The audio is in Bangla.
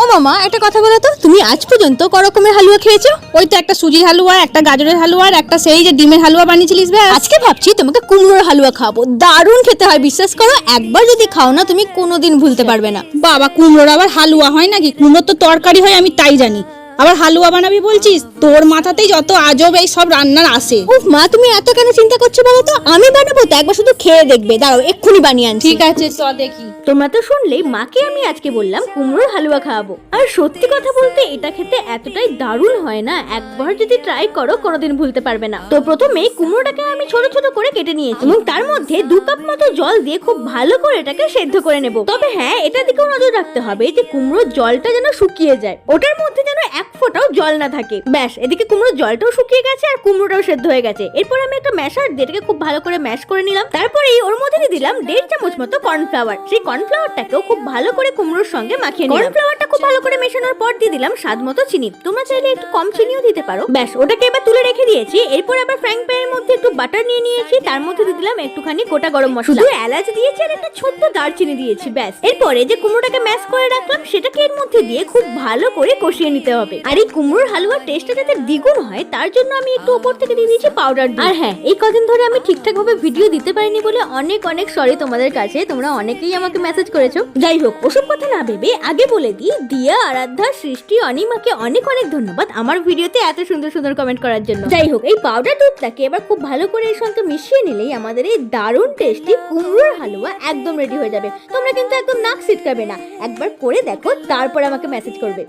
ও মামা, একটা কথা বলো তো। তুমি আজ পর্যন্ত ক রকমের হালুয়া খেয়েছো? ওই তো একটা সুজির হালুয়া, একটা গাজরের হালুয়া, আর একটা সেই যে ডিমের হালুয়া বানিয়েছিলিস ব্যাস। আজকে ভাবছি তোমাকে কুমড়োর হালুয়া খাব দারুণ খেতে হয়, বিশ্বাস করো, একবার যদি খাও না তুমি কোনোদিন ভুলতে পারবে না। বাবা, কুমড়োর আবার হালুয়া হয় নাকি? কুমড়োর তো তরকারি হয়, আমি তাই জানি। আবার হালুয়া বানাবি বলছিস? তোর মাথাতেই যত আজব এই সব রান্নার আসে। উফ মা তুমি এত কেন চিন্তা করছ বলো তো? আমি বানাবো তো একবার শুধু খেয়ে দেখবে। দাঁড়াও এক্ষুনি বানিয়ে আনছি। ঠিক আছে চ দেখি। তোমরা তো শুনলেই মাকে আমি আজকে বললাম কুমড়োর হালুয়া খাওয়াবো। আর সত্যি কথা বলতে এটা খেতে এতটাই দারুণ হয় না? একবার যদি ট্রাই করো কোনোদিন ভুলতে পারবে না। তো প্রথমে কুমড়োটাকে আমি ছোট ছোট করে কেটে নিয়েছি। এবং তার মধ্যে দু কাপ মতো জল দিয়ে খুব ভালো করে এটাকে সেদ্ধ করে নেব। তবে হ্যাঁ এটা দিকেও নজর রাখতে হবে যে কুমড়োর জলটা যেন শুকিয়ে যায়। ওটার মধ্যে যেন এক ফোঁটাও জল না থাকে। ব্যাস, এদিকে কুমড়োর জলটাও শুকিয়ে গেছে আর কুমড়োটাও সেদ্ধ হয়ে গেছে। এরপর আমি একটা ম্যাশার দিয়ে এটাকে খুব ভালো করে ম্যাশ করে নিলাম। তারপরে ওর মধ্যে দিলাম দেড় চামচ মতো কর্নফ্লাওয়ার। সেই কর্নফ্লাওয়ারটাকেও খুব ভালো করে কুমড়োর সঙ্গে মাখিয়ে নিলাম। কর্নফ্লাওয়ারটা খুব ভালো করে মেশানোর পর দিয়ে দিলাম স্বাদ মতো চিনি। তোমরা চাইলে একটু কম চিনিও দিতে পারো। ব্যাস, ওটাকে এবার তুলে রেখে দিয়েছি। এরপর আবার ফ্রাইং প্যানের মধ্যে একটু বাটার নিয়ে নিয়েছি। তার মধ্যে দিয়ে দিলাম একটুখানি গোটা গরম মশলা। শুধু এলাচ দিয়েছি আর একটা ছোট্ট দারচিনি দিয়েছি, ব্যাস। এরপরে যে কুমড়োটাকে ম্যাশ করে রাখলাম, সেটাকে এর মধ্যে দিয়ে খুব ভালো করে কষিয়ে নিতে হবে। আর এই কুমড়োর হালুয়ার টেস্টটা যাতে দ্বিগুণ হয় তার জন্য আমি একটু উপর থেকে দিয়ে দিয়েছি পাউডার আর হ্যাঁ এই কদিন ধরে আমি ঠিকঠাক ভাবে ভিডিও দিতে পারিনি বলে অনেক অনেক সরি তোমাদের কাছে। তোমরা অনেকেই আমাকে মেসেজ করেছ। যাই হোক ওসব কথা না ভেবে আগে বলে দিই দিয়া আরাধ্যা সৃষ্টি অনিমাকে অনেক অনেক ধন্যবাদ আমার ভিডিওতে এত সুন্দর সুন্দর কমেন্ট করার জন্য। যাই হোক এই পাউডার দুধটাকে এবার খুব ভালো করে এর সঙ্গে মিশিয়ে নিলেই আমাদের এই দারুণ টেস্টি কুমড়োর হালুয়া একদম রেডি হয়ে যাবে। তোমরা কিন্তু একদম নাক সিটকাবে না। একবার করে দেখো তারপর আমাকে মেসেজ করবে।